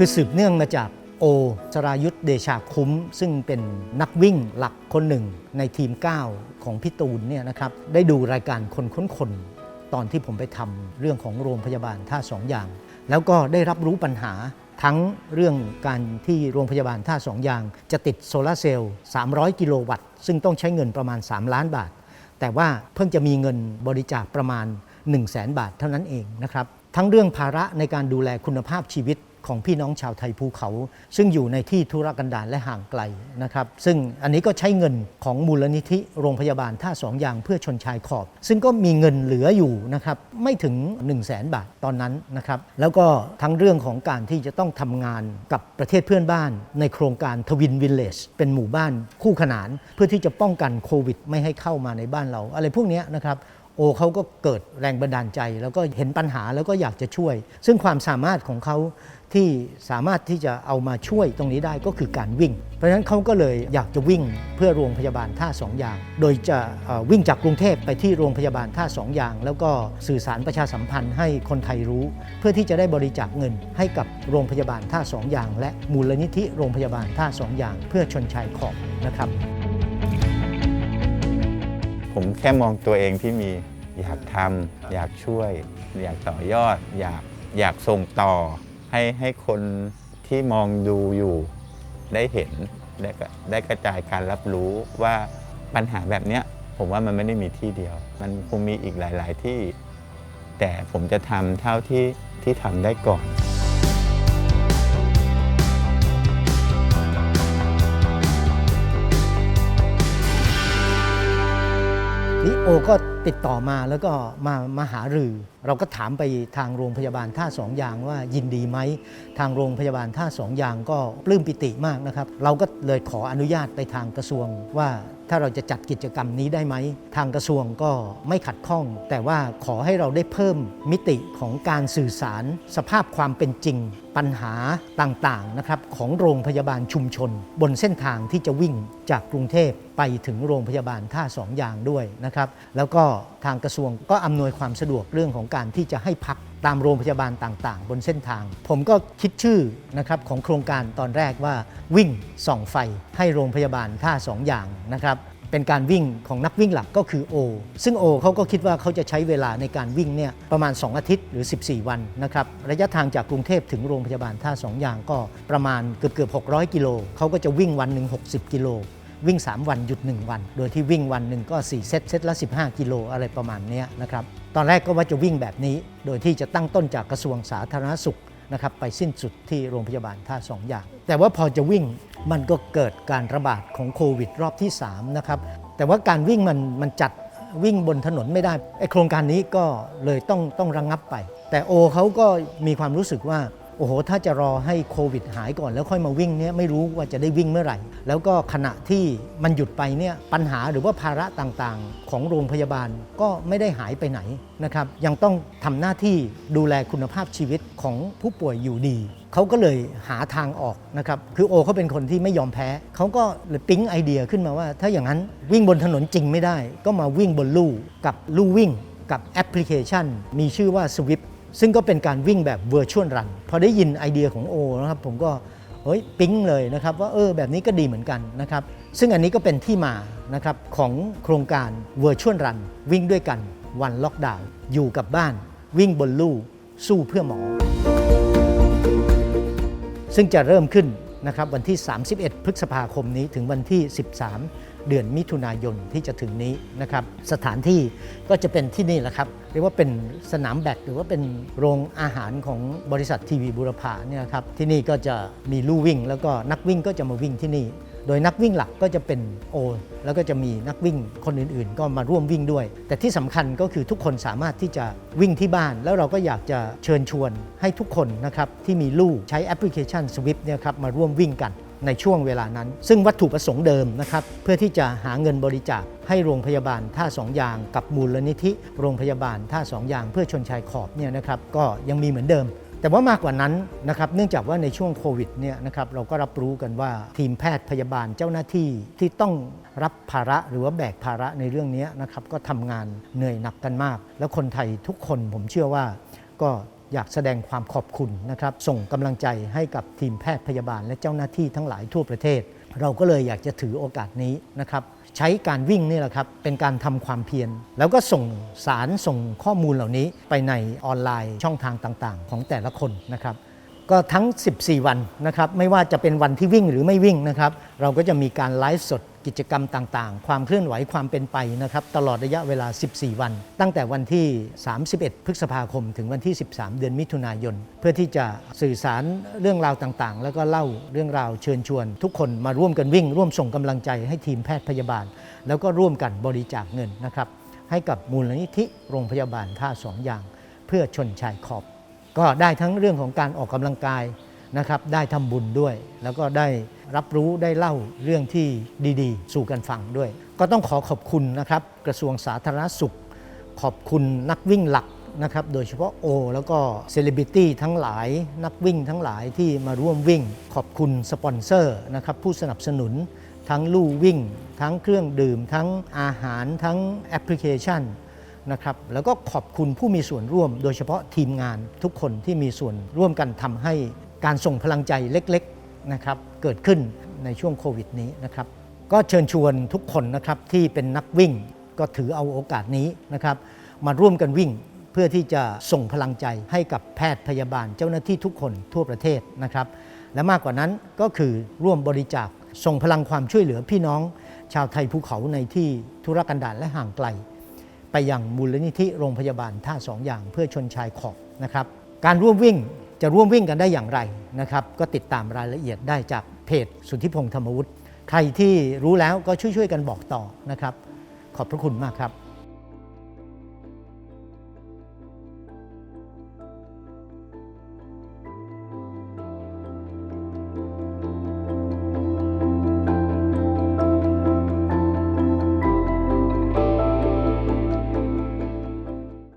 คือสืบเนื่องมาจากโอสรายุทธเดชาคุ้ม ซึ่งเป็นนักวิ่งหลักคนหนึ่งในทีม 9 ของพี่ตูนเนี่ยนะครับได้ดูรายการคนค้นคนตอนที่ผมไปทำเรื่องของโรงพยาบาลท่าสองอย่าง แล้วก็ได้รับรู้ปัญหาทั้งเรื่องการที่โรงพยาบาลท่าสองอย่าง จะติดโซลาร์เซลล์ 300 กิโลวัตต์ ซึ่งต้องใช้เงินประมาณ 3 ล้านบาท แต่ว่าเพิ่งจะมีเงินบริจาคประมาณ 1 0 0 0 0แสนบาทเท่านั้นเองนะครับ ทั้งเรื่องภาระในการดูแลคุณภาพชีวิต ของพี่น้องชาวไทยภูเขา ซึ่งอยู่ในที่ธุรกันดารและห่างไกลนะครับ ซึ่งอันนี้ก็ใช้เงินของมูลนิธิโรงพยาบาลท่าสองอย่างเพื่อชนชายขอบ ซึ่งก็มีเงินเหลืออยู่นะครับไม่ถึง 1 0 0 0 0แสนบาทตอนนั้นนะครับแล้วก็ทั้งเรื่องของการที่จะต้องทำงานกับประเทศเพื่อนบ้าน ในโครงการทวินวิลเลจเป็นหมู่บ้านคู่ขนาน เพื่อที่จะป้องกันโควิด ไม่ให้เข้ามาในบ้านเรา อะไรพวกนี้นะครับ โอ้เขาก็เกิดแรงบันดาลใจ แล้วก็เห็นปัญหาแล้วก็อยากจะช่วย ซึ่งความสามารถของเขาที่สามารถที่จะเอามาช่วยตรงนี้ได้ก็คือการวิ่ง เพราะฉะนั้นเขาก็เลยอยากจะวิ่งเพื่อโรงพยาบาลท่าสองอย่าง โดยจะวิ่งจากกรุงเทพไปที่โรงพยาบาลท่าสองอย่าง แล้วก็สื่อสารประชาสัมพันธ์ให้คนไทยรู้ เพื่อที่จะได้บริจาคเงินให้กับโรงพยาบาลท่าสองอย่าง และมูลนิธิโรงพยาบาลท่าสองอย่าง เพื่อชนชายขอบนะครับ ผมแค่มองตัวเองที่มีอยากทำอยากช่วย อยากต่อยอด อยากอยากส่งต่อ ให้ให้คนที่มองดูอยู่ ได้เห็นได้กระได้กระจายการรับรู้ว่าปัญหาแบบเนี้ยผมว่ามันไม่ได้มีที่เดียว มันคงมีอีกหลาย ๆ ที่ แต่ผมจะทำเท่าที่ที่ทำได้ก่อน Ooh. อก็ติดต่อมาแล้วก็มามาหารือ เราก็ถามไปทางโรงพยาบาลท่าสองยางว่ายินดีไหม ทางโรงพยาบาลท่าสองยางก็ปลื้มปิติมากนะครับ เราก็เลยขออนุญาตไปทางกระทรวงว่าถ้าเราจะจัดกิจกรรมนี้ได้ไหม ทางกระทรวงก็ไม่ขัดข้อง แต่ว่าขอให้เราได้เพิ่มมิติของการสื่อสาร สภาพความเป็นจริง ปัญหาต่างๆนะครับของโรงพยาบาลชุมชน บนเส้นทางที่จะวิ่งจากกรุงเทพไปถึงโรงพยาบาลท่าสองอย่างด้วยนะครับแล้วก็ทางกระทรวงก็อำนวยความสะดวกเรื่องของการที่จะให้พักตามโรงพยาบาลต่างๆ บนเส้นทาง ผมก็คิดชื่อนะครับของโครงการตอนแรกว่าวิ่งส่องไฟให้โรงพยาบาลท่าสองอย่างนะครับเป็นการวิ่งของนักวิ่งหลักก็คือโอซึ่งโอเขาก็คิดว่าเขาจะใช้เวลาในการวิ่งเนี่ยประมาณ 2 อาทิตย์หรือ 14 วันนะครับระยะทางจากกรุงเทพถึงโรงพยาบาลท่าสองอย่างก็ประมาณเกือบเกือบ600 กิโลเขาก็จะวิ่งวันหนึ่ง60 กิโล วิ่ง 3 วันหยุด 1 วัน โดยที่วิ่งวันหนึ่งก็ 4 เซต เซตละ 15 กิโลอะไรประมาณนี้นะครับ ตอนแรกก็ว่าจะวิ่งแบบนี้ โดยที่จะตั้งต้นจากกระทรวงสาธารณสุขนะครับไปสิ้นสุดที่โรงพยาบาลท่าสองอย่าง แต่ว่าพอจะวิ่งมันก็เกิดการระบาดของโควิดรอบที่3นะครับแต่ว่าการวิ่งมันมันจัดวิ่งบนถนนไม่ได้ไอโครงการนี้ก็เลยต้องต้องระงงับไป แต่โอเขาก็มีความรู้สึกว่า โอ้โห ถ้าจะรอให้โควิดหายก่อนแล้วค่อยมาวิ่งเนี่ยไม่รู้ว่าจะได้วิ่งเมื่อไหร่ แล้วก็ขณะที่มันหยุดไปเนี่ยปัญหาหรือว่าภาระต่างๆ ของโรงพยาบาลก็ไม่ได้หายไปไหนนะครับ ยังต้องทำหน้าที่ดูแลคุณภาพชีวิตของผู้ป่วยอยู่ดี เขาก็เลยหาทางออกนะครับ คือโอเขาเป็นคนที่ไม่ยอมแพ้ เขาก็เลยปิ๊งไอเดียขึ้นมาว่า ถ้าอย่างนั้นวิ่งบนถนนจริงไม่ได้ ก็มาวิ่งบนลู่กับลู่วิ่งกับแอปพลิเคชัน มีชื่อว่า Swift ซึ่งก็เป็นการวิ่งแบบ Virtual Run พอได้ยินไอเดียของโอนะครับผมก็เฮ้ยปิ๊งเลยนะครับว่าเออแบบนี้ก็ดีเหมือนกันนะครับซึ่งอันนี้ก็เป็นที่มานะครับของโครงการ Virtual Run วิ่งด้วยกันวันล็อกดาวน์อยู่กับบ้าน วิ่งบนลู่สู้เพื่อหมอ ซึ่งจะเริ่มขึ้นนะครับวันที่ 31 พฤษภาคมนี้ถึงวันที่ 13 เดือนมิถุนายนที่จะถึงนี้นะครับสถานที่ก็จะเป็นที่นี่แหละครับเรียกว่าเป็นสนามแบดหรือว่าเป็นโรงอาหารของบริษัททีวีบุรพาเนี่ยครับที่นี่ก็จะมีลู่วิ่ง แล้วก็นักวิ่งก็จะมาวิ่งที่นี่ โดยนักวิ่งหลักก็จะเป็นโอ แล้วก็จะมีนักวิ่งคนอื่นๆ ก็มาร่วมวิ่งด้วย แต่ที่สำคัญก็คือทุกคนสามารถที่จะวิ่งที่บ้าน แล้วเราก็อยากจะเชิญชวนให้ทุกคนนะครับที่มีลู่ใช้แอปพลิเคชัน Swift เนี่ยครับมาร่วมวิ่งกัน ในช่วงเวลานั้น ซึ่งวัตถุประสงค์เดิมนะครับ เพื่อที่จะหาเงินบริจาคให้โรงพยาบาลท่าสองยางกับมูลนิธิโรงพยาบาลท่าสองยางเพื่อชนชายขอบเนี่ยนะครับก็ยังมีเหมือนเดิม แต่ว่ามากกว่านั้นนะครับเนื่องจากว่าในช่วงโควิดเนี่ยนะครับเราก็รับรู้กันว่าทีมแพทย์พยาบาลเจ้าหน้าที่ที่ต้องรับภาระหรือว่าแบกภาระในเรื่องนี้นะครับก็ทำงานเหนื่อยหนักกันมาก แล้วคนไทยทุกคนผมเชื่อว่าก็ อยากแสดงความขอบคุณนะครับ ส่งกำลังใจให้กับทีมแพทย์พยาบาล และเจ้าหน้าที่ทั้งหลายทั่วประเทศ เราก็เลยอยากจะถือโอกาสนี้นะครับใช้การวิ่งนี่แหละครับ เป็นการทำความเพียร แล้วก็ส่งสารส่งข้อมูลเหล่านี้ไปในออนไลน์ช่องทางต่างๆ ของแต่ละคนนะครับ ก็ทั้ง 14 วันนะครับไม่ว่าจะเป็นวันที่วิ่งหรือไม่วิ่งนะครับ เราก็จะมีการไลฟ์สดกิจกรรมต่างๆ ความเคลื่อนไหวความเป็นไปนะครับ ตลอดระยะเวลา 14 วัน ตั้งแต่วันที่ 31 พฤษภาคม ถึงวันที่ 13 เดือนมิถุนายน เพื่อที่จะสื่อสารเรื่องราวต่างๆ แล้วก็เล่าเรื่องราวเชิญชวน ทุกคนมาร่วมกันวิ่ง ร่วมส่งกำลังใจให้ทีมแพทย์พยาบาล แล้วก็ร่วมกันบริจาคเงินนะครับให้กับมูลนิธิโรงพยาบาลท่าสองอย่าง เพื่อชนชายขอบ ก็ได้ทั้งเรื่องของการออกกำลังกายนะครับ ได้ทำบุญด้วย แล้วก็ได้รับรู้ได้เล่าเรื่องที่ดีๆ สู่กันฟังด้วย ก็ต้องขอขอบคุณนะครับ กระทรวงสาธารณสุข ขอบคุณนักวิ่งหลักนะครับ โดยเฉพาะโอ แล้วก็เซเลบริตี้ทั้งหลาย นักวิ่งทั้งหลายที่มาร่วมวิ่ง ขอบคุณสปอนเซอร์นะครับผู้สนับสนุนทั้งลู่วิ่ง ทั้งเครื่องดื่ม ทั้งอาหารทั้งแอปพลิเคชัน นะครับแล้วก็ขอบคุณผู้มีส่วนร่วม โดยเฉพาะทีมงานทุกคนที่มีส่วนร่วมกันทำให้การส่งพลังใจเล็กๆนะครับเกิดขึ้นในช่วงโควิดนี้นะครับก็เชิญชวนทุกคนนะครับที่เป็นนักวิ่งก็ถือเอาโอกาสนี้นะครับมาร่วมกันวิ่งเพื่อที่จะส่งพลังใจให้กับแพทย์พยาบาลเจ้าหน้าที่ทุกคนทั่วประเทศนะครับ และมากกว่านั้นก็คือร่วมบริจาคส่งพลังความช่วยเหลือพี่น้อง ชาวไทยภูเขาในที่ธุรกันดารและห่างไกล ไปยังมูลนิธิโรงพยาบาลท่าสองอย่างเพื่อชนชายขอบนะครับ การร่วมวิ่งจะร่วมวิ่งกันได้อย่างไรนะครับ ก็ติดตามรายละเอียดได้จากเพจสุทธิพงษ์ธรรมวุฒิใครที่รู้แล้วก็ช่วยๆกันบอกต่อนะครับ ขอบพระคุณมากครับ